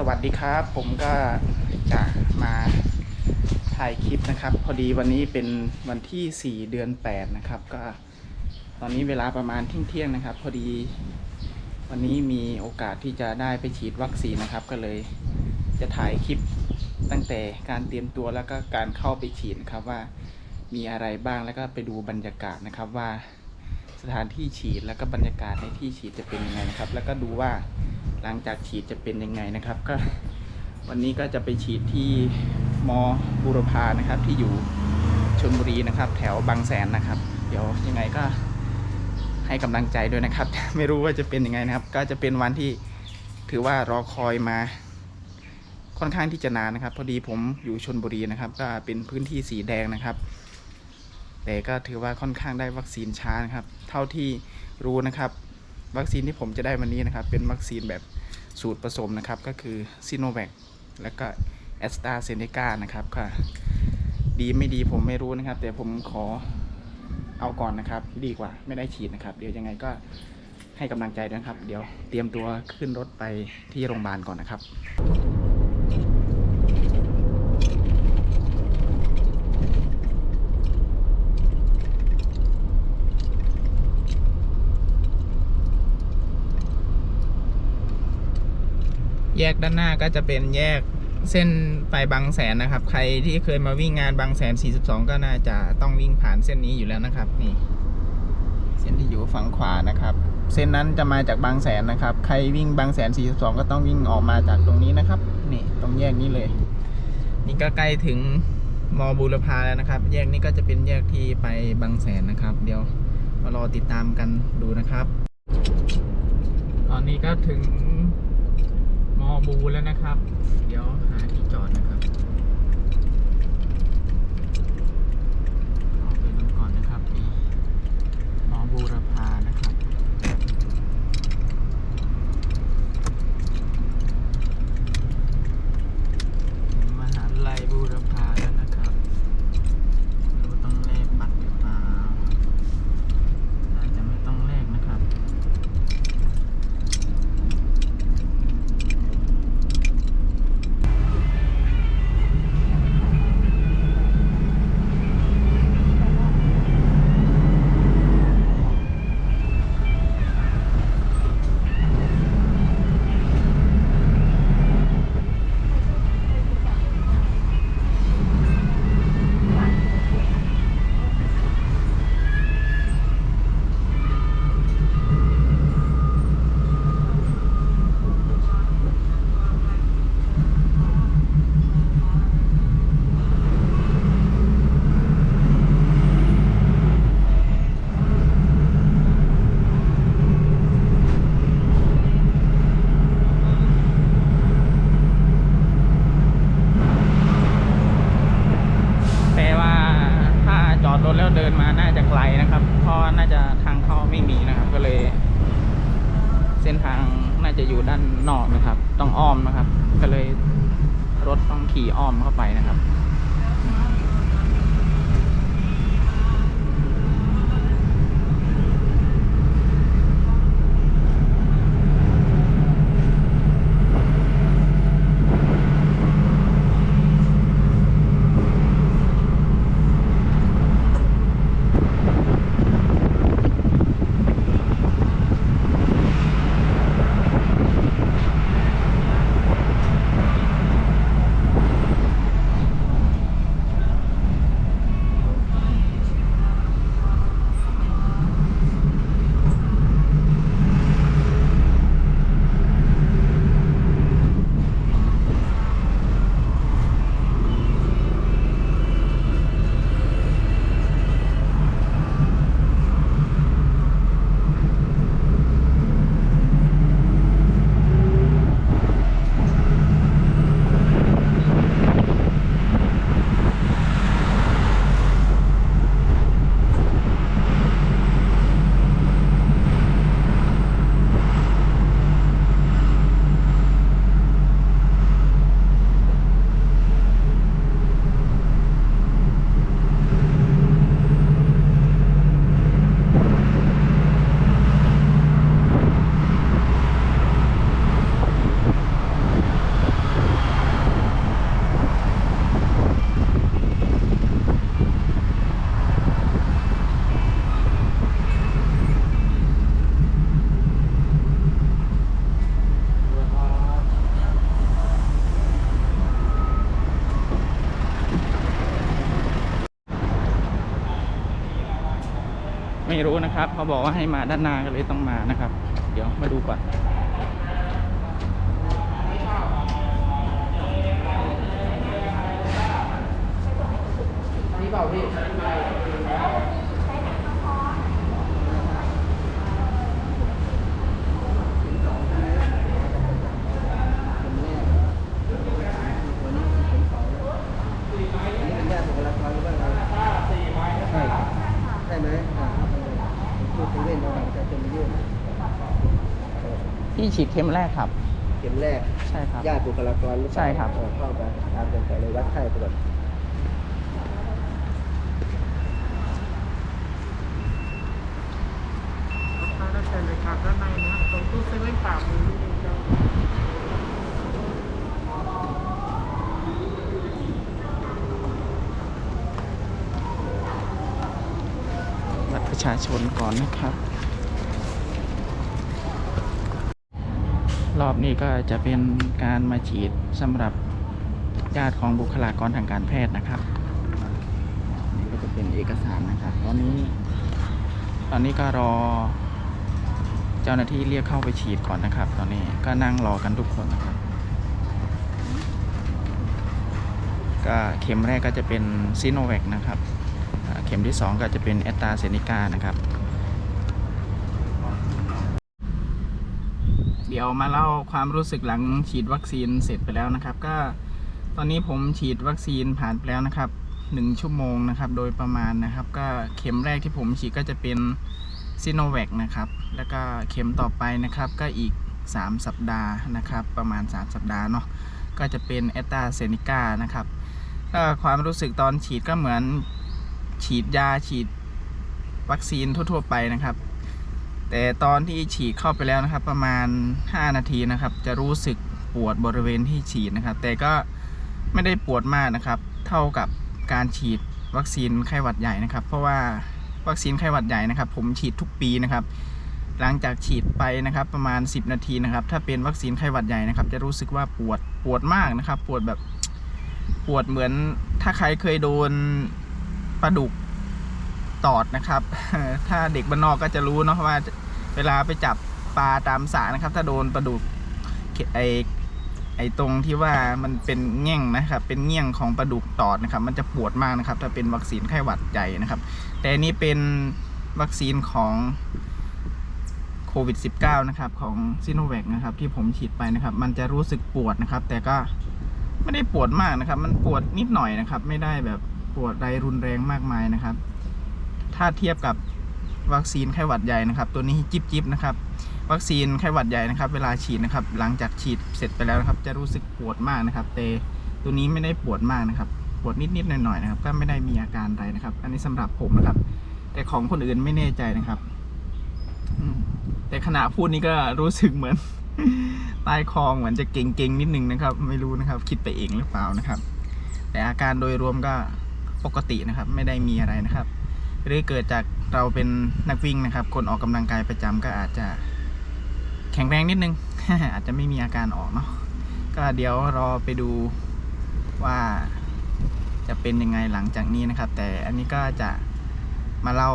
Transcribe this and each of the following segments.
สวัสดีครับ ผมก็จะมาถ่ายคลิปนะครับ พอดีวันนี้เป็นวันที่ 4 เดือน 8 นะครับ ก็ตอนนี้เวลาประมาณเที่ยงๆนะครับ พอดีวันนี้มีโอกาสที่จะได้ไปฉีดวัคซีนนะครับ ก็เลยจะถ่ายคลิปตั้งแต่การเตรียมตัวแล้วก็การเข้าไปฉีดนะครับว่ามีอะไรบ้างแล้วก็ไปดูบรรยากาศนะครับว่าสถานที่ฉีดแล้วก็บรรยากาศในที่ฉีดจะเป็นยังไงนะครับ แล้วก็ดูว่า หลังจากฉีดจะเป็นยังไงนะครับก็วันนี้ก็จะไปฉีดที่มอบูรพานะครับที่อยู่ชลบุรีนะครับ แถวบางแสนนะครับ เดี๋ยวยังไงก็ให้กำลังใจด้วยนะครับ ไม่รู้ว่าจะเป็นยังไงนะครับ ก็จะเป็นวันที่ถือว่ารอคอยมาค่อนข้างที่จะนานนะครับ พอดีผมอยู่ชนบุรีนะครับ ก็เป็นพื้นที่สีแดงนะครับ แต่ก็ถือว่าค่อนข้างได้วัคซีนช้านะครับ เท่าที่รู้นะครับ วัคซีนที่ผมจะได้วันนี้นะครับ เป็นวัคซีนแบบสูตรผสมนะครับ ก็คือซีโนแวคแล้วก็แอสตราเซเนกานะครับก็ดีไม่ดีผมไม่รู้นะครับ แต่ผมขอเอาก่อนนะครับ ดีกว่าไม่ได้ฉีดนะครับ เดี๋ยวยังไงก็ให้กำลังใจด้วยนะครับ เดี๋ยวเตรียมตัวขึ้นรถไปที่โรงพยาบาลก่อนนะครับ แยกด้านหน้าก็จะเป็นแยกเส้นไปบางแสนนะครับ ใครที่เคยมาวิ่งงานบางแสน 42 ก็น่าจะต้องวิ่งผ่านเส้นนี้อยู่แล้วนะครับ นี่ เส้นที่อยู่ฝั่งขวานะครับ เส้นนั้นจะมาจากบางแสนนะครับ ใครวิ่งบางแสน 42 ก็ต้องวิ่งออกมาจากตรงนี้นะครับ นี่ตรงแยกนี้เลย นี่ก็ใกล้ถึงมอบูรพาแล้วนะครับ แยกนี้ก็จะเป็นแยกที่ไปบางแสนนะครับ เดี๋ยวมารอติดตามกันดูนะครับ ตอนนี้ก็ถึง อบูแล้วนะครับ เดี๋ยวหาที่จอดนะครับเอาไปดูก่อนนะครับนี่มอบูรพานะครับ ถึงมหาลัยบูรพาแล้วนะครับไม่รู้ต้องเลขบัตรหรือเปล่าน่าจะไม่ต้องเลขนะครับ แต่ว่าถ้าจอดรถแล้วเดินมาน่าจะไกลนะครับ เพราะว่าน่าจะทางเข้าไม่มีนะครับ ก็เลย เส้นทางน่านนอกนะครับ ต้องอ้อมนะครับ ก็เลยรถต้องขี่อ้อมเข้าไปนะครับ นะครับเขาบอกว่าให้มาด้านหน้าก็เลยต้องมานะครับ เดี๋ยวมาดูก่อน นี่เปล่าพี่ใช่ใช่ไหมอ่าพูดถึงเล่นระหว่างจะจะมายื่น ที่ฉีดเข็มแรกครับ เข็มแรกใช่ครับ ญาติบุคลากรหรือเปล่าใช่ครับ เออเข้าไปตามกันไปเลยวัดไข้ไปก่อนทางด้านเชิญเลยครับด้านในนะตรงตู้เซเว่นปากมือนี่เองครับบัตรประชาชนก่อนนะครับ รอบนี้ก็จะเป็นการมาฉีดสำหรับญาติของบุคลากรทางการแพทย์นะครับ นี่ก็จะเป็นเอกสารนะครับ ตอนนี้ ตอนนี้ก็รอ เจ้าหน้าที่เรียกเข้าไปฉีดก่อนนะครับ ตอนนี้ก็นั่งรอกันทุกคนนะครับ ก็เข็มแรกก็จะเป็นซีโนแวคนะครับ เข็มที่ 2 ก็จะเป็นแอตตาเซเนกานะครับ ดี๋ยวมาเล่าความรู้สึกหลังฉีดวัคซีนเสร็จไปแล้วนะครับ ก็ตอนนี้ผมฉีดวัคซีนผ่านไปแล้วนะครับหนึ่งชั่วโมงนะครับ โดยประมาณนะครับ ก็เข็มแรกที่ผมฉีดก็จะเป็นซีโนแวคนะครับ แล้วก็เข็มต่อไปนะครับ ก็อีก 3 สัปดาห์นะครับ ประมาณ 3 สัปดาห์เนาะก็จะเป็นแอตตาเซเนกานะครับก็ความรู้สึกตอนฉีดก็เหมือนฉีดยาฉีดวัคซีนทั่ว ๆ ไปนะครับ แต่ตอนที่ฉีดเข้าไปแล้วนะครับ ประมาณ 5 นาทีนะครับ จะรู้สึกปวดบริเวณที่ฉีดนะครับ แต่ก็ไม่ได้ปวดมากนะครับ เท่ากับการฉีดวัคซีนไข้หวัดใหญ่นะครับ เพราะว่าวัคซีนไข้หวัดใหญ่นะครับ ผมฉีดทุกปีนะครับ หลังจากฉีดไปนะครับ ประมาณ 10 นาทีนะครับ ถ้าเป็นวัคซีนไข้หวัดใหญ่นะครับ จะรู้สึกว่าปวดปวดมากนะครับ ปวดแบบปวดเหมือนถ้าใครเคยโดนปลาดุก ตอดนะครับ ถ้าเด็กบ้านนอกก็จะรู้เนาะว่าเวลาไปจับปลาตามสระนะครับ ถ้าโดนปลาดุกไอไอตรงที่ว่ามันเป็นแง่งนะครับ เป็นเงี้ยงของปลาดุกตอดนะครับ มันจะปวดมากนะครับ ถ้าเป็นวัคซีนไข้หวัดใหญ่นะครับ แต่นี้เป็นวัคซีนของโควิด -19 นะครับ ของซิโนแวคนะครับ ที่ผมฉีดไปนะครับ มันจะรู้สึกปวดนะครับ แต่ก็ไม่ได้ปวดมากนะครับ มันปวดนิดหน่อยนะครับ ไม่ได้แบบปวดไรรุนแรงมากมายนะครับ ถ้าเทียบกับวัคซีนไข้หวัดใหญ่นะครับ ตัวนี้จิบจิบนะครับ วัคซีนไข้หวัดใหญ่นะครับ เวลาฉีดนะครับ หลังจากฉีดเสร็จไปแล้วนะครับ จะรู้สึกปวดมากนะครับ แต่ตัวนี้ไม่ได้ปวดมากนะครับ ปวดนิดนิดหน่อยหน่อยๆนะครับ ก็ไม่ได้มีอาการอะไรนะครับ อันนี้สำหรับผมนะครับ แต่ของคนอื่นไม่แน่ใจนะครับแต่ขณะพูดนี้ก็รู้สึกเหมือนใต้คอเหมือนจะเก่งๆนิดนึงนะครับ ไม่รู้นะครับ คิดไปเองหรือเปล่านะครับ แต่อาการโดยรวมก็ปกตินะครับ ไม่ได้มีอะไรนะครับ หรือเกิดจากเราเป็นนักวิ่งนะครับ คนออกกำลังกายประจำก็อาจจะแข็งแรงนิดนึง อาจจะไม่มีอาการออกเนาะก็เดี๋ยวรอไปดูว่าจะเป็นยังไงหลังจากนี้นะครับ แต่อันนี้ก็จะมาเล่า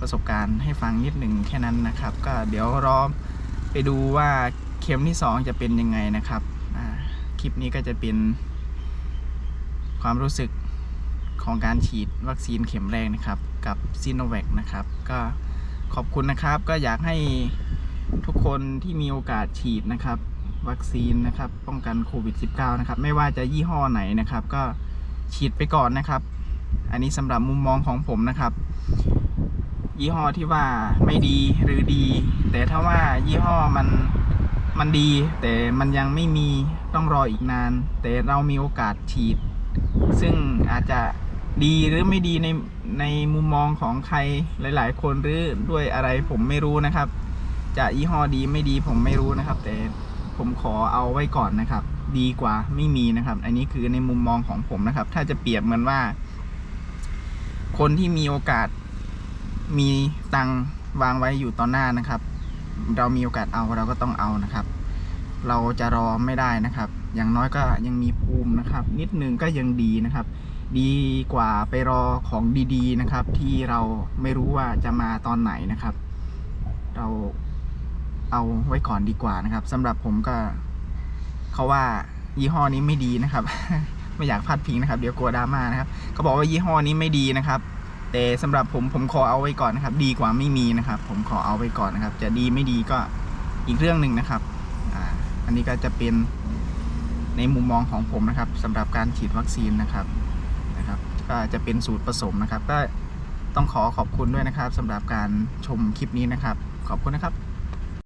ประสบการณ์ให้ฟังนิดหนึ่งแค่นั้นนะครับ ก็เดี๋ยวรอไปดูว่าเข็มที่สองจะเป็นยังไงนะครับคลิปนี้ก็จะเป็นความรู้สึกของการฉีดวัคซีนเข็มแรกนะครับ กับซีโนแวคนะครับ ก็ขอบคุณนะครับ ก็อยากให้ทุกคนที่มีโอกาสฉีดนะครับ วัคซีนนะครับ ป้องกันโควิด -19 นะครับ ไม่ว่าจะยี่ห้อไหนนะครับ ก็ฉีดไปก่อนนะครับ อันนี้สำหรับมุมมองของผมนะครับ ยี่ห้อที่ว่าไม่ดีหรือดี แต่ถ้าว่ายี่ห้อมันมันดี แต่มันยังไม่มีต้องรออีกนาน แต่เรามีโอกาสฉีด ซึ่งอาจจะ ดีหรือไม่ดีในในมุมมองของใครหลาย ๆ คนหรือด้วยอะไรผมไม่รู้นะครับ จะยี่ห้อดีไม่ดีผมไม่รู้นะครับ แต่ผมขอเอาไว้ก่อนนะครับ ดีกว่าไม่มีนะครับ อันนี้คือในมุมมองของผมนะครับ ถ้าจะเปรียบเหมือนว่า คนที่มีโอกาสมีตังค์วางไว้อยู่ต่อหน้านะครับ เรามีโอกาสเอาเราก็ต้องเอานะครับ เราจะรอไม่ได้นะครับ อย่างน้อยก็ยังมีภูมินะครับ นิดนึงก็ยังดีนะครับ ดีกว่าไปรอของดีๆนะครับ ที่เราไม่รู้ว่าจะมาตอนไหนนะครับ เราเอาไว้ก่อนดีกว่านะครับสำหรับผมก็เขาว่ายี่ห้อนี้ไม่ดีนะครับ ไม่อยากพลาดพิงนะครับ เดี๋ยวกลัวดราม่านะครับเขาบอกว่ายี่ห้อนี้ไม่ดีนะครับ แต่สำหรับผมผมขอเอาไว้ก่อนนะครับ ดีกว่าไม่มีนะครับ ผมขอเอาไว้ก่อนนะครับ จะดีไม่ดีก็อีกเรื่องหนึ่งนะครับอ่าอันนี้ก็จะเป็นในมุมมองของผมนะครับสำหรับการฉีดวัคซีนนะครับ ก็จะเป็นสูตรผสมนะครับ ก็ต้องขอขอบคุณด้วยนะครับสำหรับการชมคลิปนี้นะครับ ขอบคุณนะครับ